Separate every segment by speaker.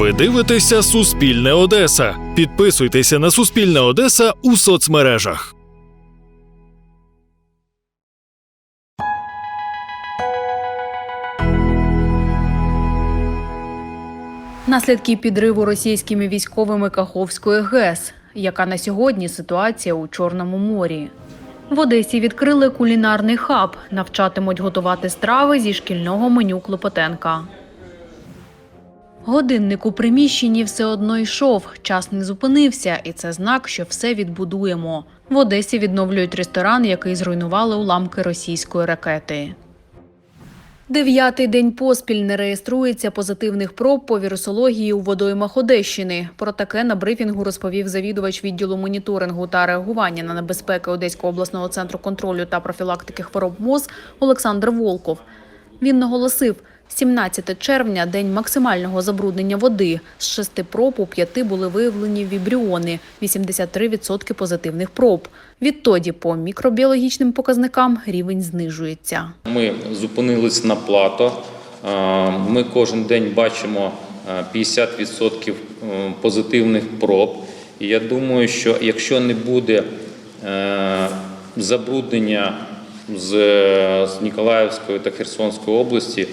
Speaker 1: Ви дивитеся Суспільне Одеса. Підписуйтеся на Суспільне Одеса у соцмережах.
Speaker 2: Наслідки підриву російськими військовими Каховської ГЕС, яка на сьогодні ситуація у Чорному морі. В Одесі відкрили кулінарний хаб, навчатимуть готувати страви зі шкільного меню Клопотенка. Годинник у приміщенні все одно йшов, час не зупинився, і це знак, що все відбудуємо. В Одесі відновлюють ресторан, який зруйнували уламки російської ракети. Дев'ятий день поспіль не реєструється позитивних проб по вірусології у водоймах Одещини. Про таке на брифінгу розповів завідувач відділу моніторингу та реагування на небезпеки Одеського обласного центру контролю та профілактики хвороб МОЗ Олександр Волков. Він наголосив, 17 червня – день максимального забруднення води. З шести проб у п'яти були виявлені вібріони, 83% позитивних проб. Відтоді по мікробіологічним показникам рівень знижується.
Speaker 3: Ми зупинились на плато. Е, Ми кожен день бачимо е, 50% позитивних проб. Я думаю, що якщо не буде е, забруднення з Ніколаївської та Херсонської області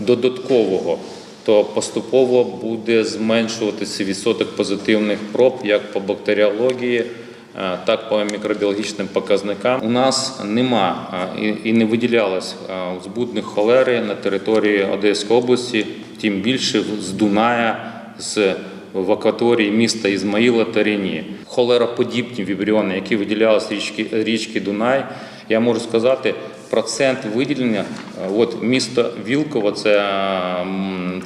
Speaker 3: додаткового, то поступово буде зменшуватися відсоток позитивних проб як по бактеріології, е, так по мікробіологічним показникам. У нас нема е, і- не виділялось е, збудних холери на території Одеської області, тим більше з Дуная, з в акваторії міста Ізмаїла та Рені. Холероподібні вібріони, які виділялись річки, річки Дунай, я можу сказати, процент виділення, от місто Вілково, це,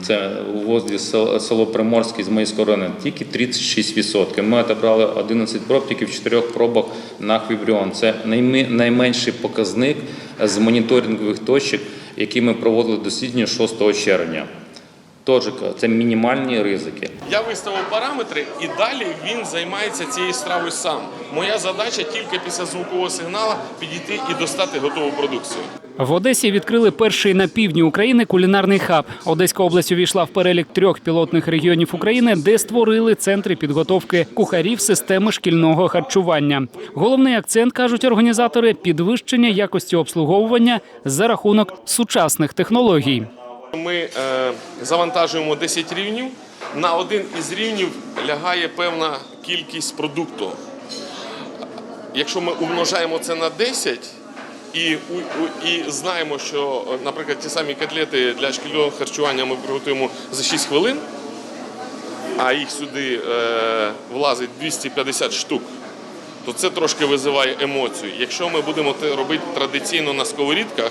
Speaker 3: це возлі село Приморське з моєї сторони, тільки 36%. Ми отобрали 11 проб, тільки в 4 пробах на Хвібріон. Це найменший показник з моніторингових точок, які ми проводили дослідження 6 червня. Тож це мінімальні ризики.
Speaker 4: Я виставив параметри і далі він займається цією стравою сам. Моя задача тільки після звукового сигналу підійти і достати готову продукцію.
Speaker 5: В Одесі відкрили перший на півдні України кулінарний хаб. Одеська область увійшла в перелік трьох пілотних регіонів України, де створили центри підготовки кухарів системи шкільного харчування. Головний акцент кажуть організатори підвищення якості обслуговування за рахунок сучасних технологій.
Speaker 4: Ми е, завантажуємо 10 рівнів. На один із рівнів лягає певна кількість продукту. Якщо ми умножаємо це на 10 і, і знаємо, що, наприклад, ті самі котлети для шкільного харчування ми приготуємо за 6 хвилин, а їх сюди е, влазить 250 штук, то це трошки визиває емоцію. Якщо ми будемо те робити традиційно на сковорідках,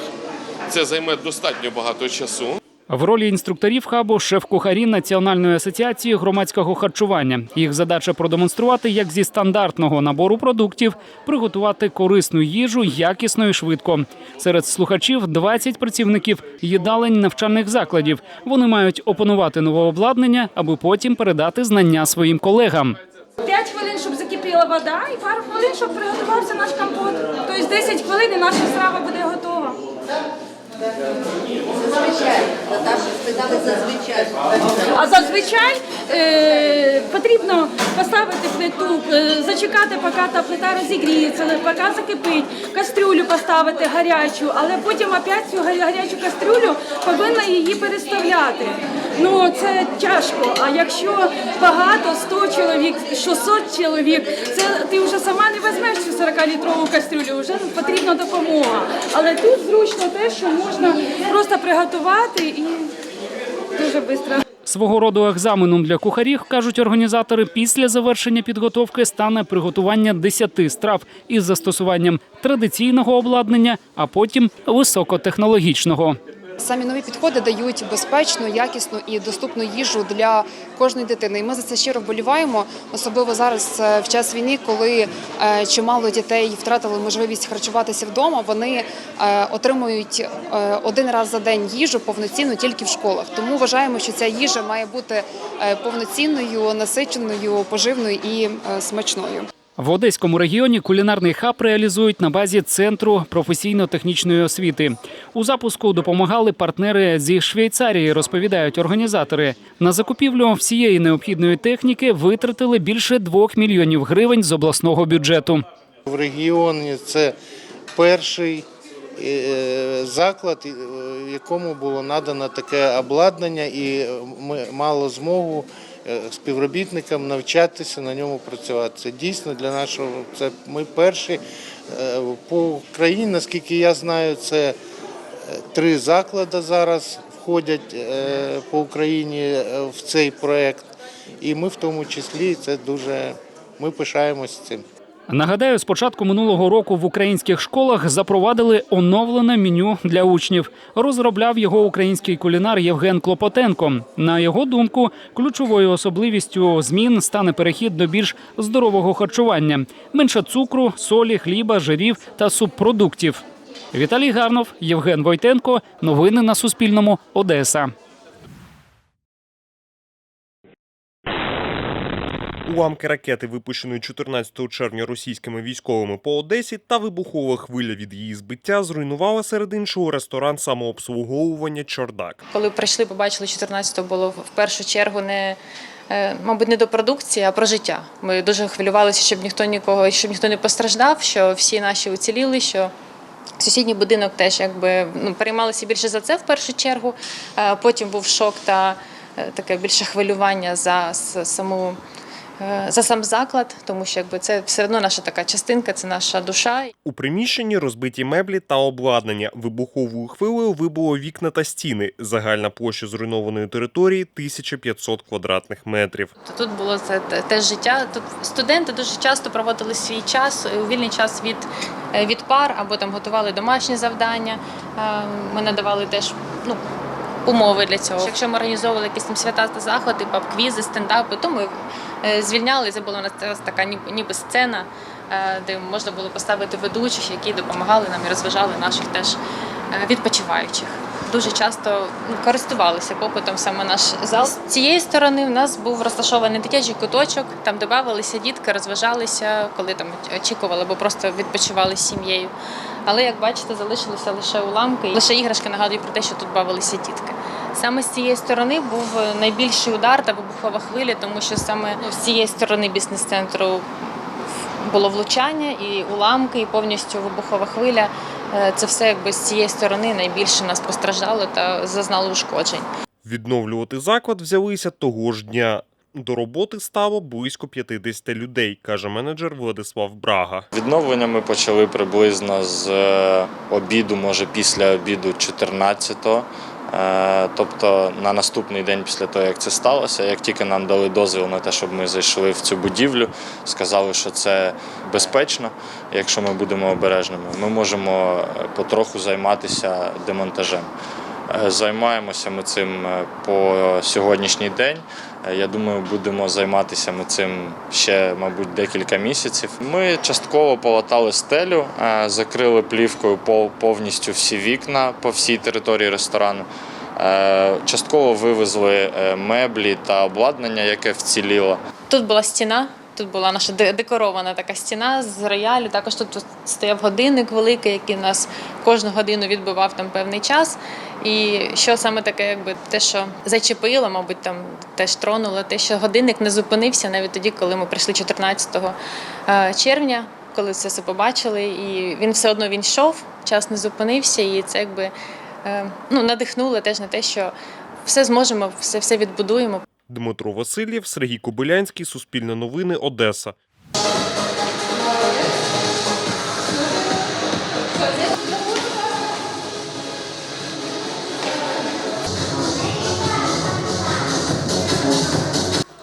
Speaker 4: це займе достатньо багато часу.
Speaker 5: В ролі інструкторів хабу шеф-кухарі Національної асоціації громадського харчування. Їх задача продемонструвати, як зі стандартного набору продуктів приготувати корисну їжу якісно і швидко. Серед слухачів 20 працівників їдалень навчальних закладів. Вони мають опанувати нове обладнання, аби потім передати знання своїм колегам.
Speaker 6: 5 хвилин, щоб закипіла вода, і пару хвилин, щоб приготувався наш компот. Тобто 10 хвилин і наша страва буде готова.
Speaker 7: Зазвичай,
Speaker 6: А зазвичай е, потрібно поставити плиту, е, зачекати, поки та плита розігріється, поки закипить, кастрюлю поставити гарячу, але потім опять цю гарячу кастрюлю повинна її переставляти. Ну це тяжко. А якщо багато, 100 чоловік, 600 чоловік, це ти вже сама не візьмеш цю 40-літрову кастрюлю, вже потрібна допомога. Але тут зручно те, що можна просто приготувати і дуже швидко.
Speaker 5: Свого роду екзаменом для кухарів, кажуть організатори, після завершення підготовки стане приготування 10 страв із застосуванням традиційного обладнання, а потім високотехнологічного.
Speaker 8: Самі нові підходи дають безпечну, якісну і доступну їжу для кожної дитини. І ми за це щиро вболіваємо, особливо зараз е, в час війни, коли е, чимало дітей втратили можливість харчуватися вдома. Вони е, отримують один раз за день їжу повноцінну тільки в школах. Тому вважаємо, що ця їжа має бути повноцінною, насиченою, поживною і смачною.
Speaker 5: В Одеському регіоні кулінарний хаб реалізують на базі центру професійно-технічної освіти. У запуску допомагали партнери зі Швейцарії, розповідають організатори. На закупівлю всієї необхідної техніки витратили більше двох мільйонів гривень з обласного бюджету.
Speaker 9: В регіоні це перший е, заклад, е, якому було надано таке обладнання, і ми мали змогу е, співробітникам навчатися на ньому працювати. Це дійсно для нашого це ми перші Е, по країні, наскільки я знаю, це е, три заклади зараз входять е, по Україні е, в цей проект, і ми в тому числі це дуже ми пишаємось цим.
Speaker 5: Нагадаю, з початку минулого року в українських школах запровадили оновлене меню для учнів. Розробляв його український кулінар Євген Клопотенко. На його думку, ключовою особливістю змін стане перехід до більш здорового харчування: менше цукру, солі, хліба, жирів та субпродуктів. Віталій Гарнов, Євген Войтенко. Новини на Суспільному. Одеса.
Speaker 10: Уламки ракети, випущеної 14 червня російськими військовими по Одесі, та вибухова хвиля від її збиття зруйнувала серед іншого ресторан самообслуговування Чордак.
Speaker 11: Коли прийшли, побачили 14-го, було в першу чергу не. е, Мабуть, не до продукції, а про життя. Ми дуже хвилювалися, щоб ніхто нікого, щоб ніхто не постраждав, що всі наші уціліли, що сусідній будинок теж якби ну, переймалися більше за це в першу чергу. Е, Потім був шок та е, таке більше хвилювання за саму за сам заклад, тому що якби це все одно наша така частинка, це наша душа.
Speaker 10: У приміщенні розбиті меблі та обладнання. Вибуховою хвилею вибуло вікна та стіни. Загальна площа зруйнованої території 1500 квадратних метрів.
Speaker 11: Тут було це теж життя. Тут студенти дуже часто проводили свій час е, у вільний час від, е, від пар або там готували домашні завдання. Е, Ми надавали теж ну, умови для цього. Якщо ми організовували якісь там свята та заходи, паб-квізи, стендапи, то ми е, звільняли. Це була у нас зараз така ніби, сцена, е, де можна було поставити ведучих, які допомагали нам і розважали наших теж е, відпочиваючих. Дуже часто ну, користувалися попитом саме наш зал. З цієї сторони в нас був розташований дитячий куточок, там додавалися дітки, розважалися, коли там очікували або просто відпочивали з сім'єю. Але як бачите, залишилися лише уламки. Лише іграшки нагадують про те, що тут бавилися дітки. Саме з цієї сторони був найбільший удар та вибухова хвиля, тому що саме ну, з цієї сторони бізнес-центру було влучання і уламки, і повністю вибухова хвиля. Е, Це все якби з цієї сторони найбільше нас постраждало та зазнало ушкоджень.
Speaker 10: Відновлювати заклад взялися того ж дня. До роботи стало близько 50 людей, каже менеджер Владислав Брага.
Speaker 12: Відновлення ми почали приблизно з е, обіду, може після обіду 14-го. Е, Тобто на наступний день після того, як це сталося, як тільки нам дали дозвіл на те, щоб ми зайшли в цю будівлю, сказали, що це безпечно, якщо ми будемо обережними, ми можемо е, потроху займатися демонтажем. Е, Займаємося ми цим е, по сьогоднішній день. Е, Я думаю, будемо займатися ми цим ще, мабуть, декілька місяців. Ми частково полатали стелю, закрили плівкою повністю всі вікна по всій території ресторану. Частково вивезли меблі та обладнання, яке вціліло.
Speaker 11: Тут була стіна, тут була наша декорована така стіна з роялю. Також тут стояв годинник великий, який нас кожну годину відбивав там певний час. І що саме таке, якби те, що зачепило, мабуть, там теж тронуло, те, що годинник не зупинився навіть тоді, коли ми прийшли 14 е, червня, коли це все побачили, і він все одно він йшов, час не зупинився, і це якби е, ну, надихнуло теж на те, що все зможемо, все, все відбудуємо.
Speaker 10: Дмитро Васильєв, Сергій Кобилянський, Суспільне новини, Одеса.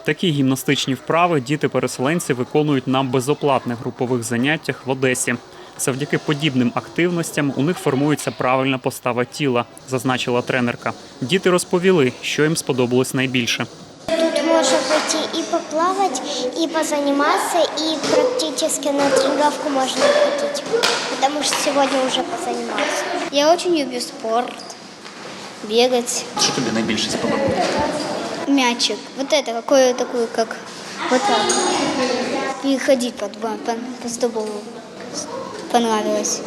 Speaker 5: Такі гімнастичні вправи діти-переселенці виконують на безоплатних групових заняттях в Одесі. Завдяки подібним активностям у них формується правильна постава тіла, зазначила тренерка. Діти розповіли, що їм сподобалось найбільше.
Speaker 13: Тут можно пойти и поплавать, и позаниматься, и практически на тренировку можно ходить, потому что сегодня уже позанимался. Я очень люблю спорт, бегать.
Speaker 5: Що тобі найбільше сподобалось?
Speaker 13: Мячик. Вот это, какой такой, как вот так. И ходить по, по, по столбу понравилось.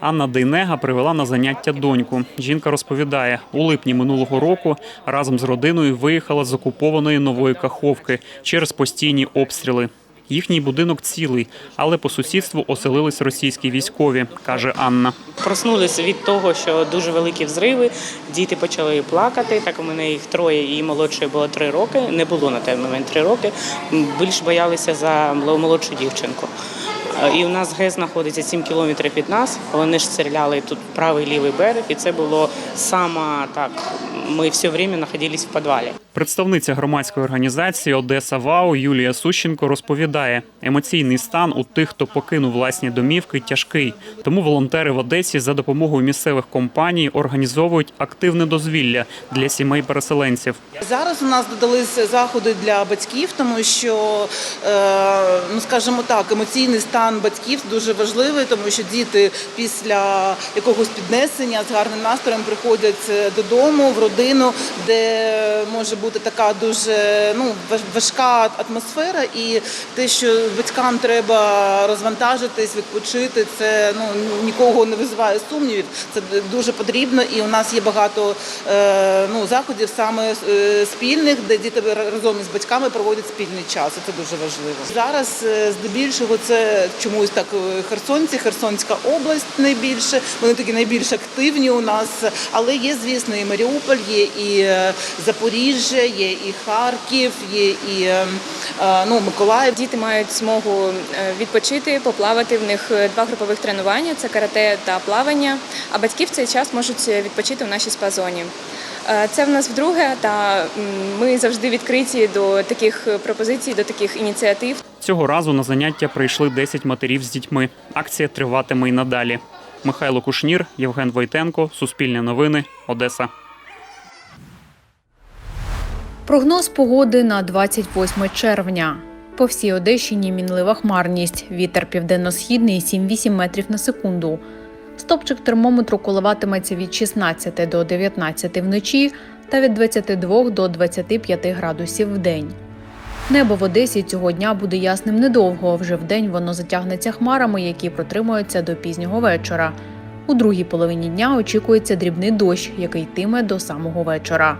Speaker 14: Анна Дейнега привела на заняття доньку. Жінка розповідає, у липні минулого року разом з родиною виїхала з окупованої нової каховки через постійні обстріли. Їхній будинок цілий, але по сусідству оселились російські військові, каже Анна.
Speaker 15: Проснулися від того, що дуже великі взриви, діти почали плакати. Так у мене їх троє, і молодшої було три роки. Не було на той момент три роки. Більш боялися за молодшу дівчинку. Е, І у нас ГЕС знаходиться 7 кілометрів від нас. Вони ж стріляли тут правий лівий берег, і це було саме так. Ми все время знаходились в підвалі.
Speaker 14: Представниця громадської організації Одеса ВАУ Юлія Сущенко розповідає, емоційний стан у тих, хто покинув власні домівки, тяжкий. Тому волонтери в Одесі за допомогою місцевих компаній організовують активне дозвілля для сімей переселенців.
Speaker 16: Зараз у нас додались заходи для батьків, тому що, е, ну скажімо так, емоційний стан батьків дуже важливий, тому що діти після якогось піднесення з гарним настроєм приходять додому в родину, де може бути така дуже ну важка атмосфера, і те, що батькам треба розвантажитись, відпочити, це ну нікого не визиває сумнівів. Це дуже потрібно, і у нас є багато е, ну заходів саме е, спільних, де діти разом із батьками проводять спільний час. і Це дуже важливо. Зараз е, здебільшого це чомусь так херсонці, Херсонська область найбільше. Вони такі найбільш активні у нас, але є, звісно, і Маріуполь, є і е, Запоріжжя, є і Харків, є і е, е, ну Миколаїв.
Speaker 17: Діти мають змогу е, відпочити, поплавати. В них два групових тренування це карате та плавання. А батьки в цей час можуть відпочити в нашій спа-зоні. Це в нас вдруге, та ми завжди відкриті до таких пропозицій, до таких ініціатив.
Speaker 14: Цього разу на заняття прийшли 10 матерів з дітьми. Акція триватиме й надалі. Михайло Кушнір, Євген Войтенко, Суспільне новини, Одеса.
Speaker 2: Прогноз погоди на 28 червня. По всій Одещині мінлива хмарність. Вітер південно-східний 7-8 метрів на секунду. Стопчик термометру коливатиметься від 16 до 19 вночі та від 22 до 25 градусів в день. Небо в Одесі цього дня буде ясним недовго. Вже вдень воно затягнеться хмарами, які протримуються до пізнього вечора. У другій половині дня очікується дрібний дощ, який йтиме до самого вечора.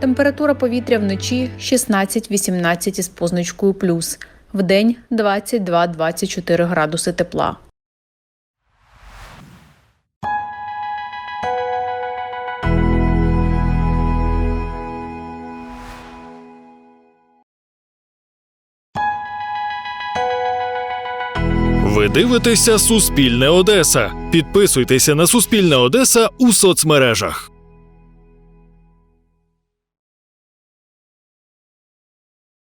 Speaker 2: Температура повітря вночі 16-18 із позначкою плюс, вдень 22-24 градуси тепла.
Speaker 1: Ви дивитеся Суспільне Одеса. Підписуйтеся на Суспільне Одеса у соцмережах.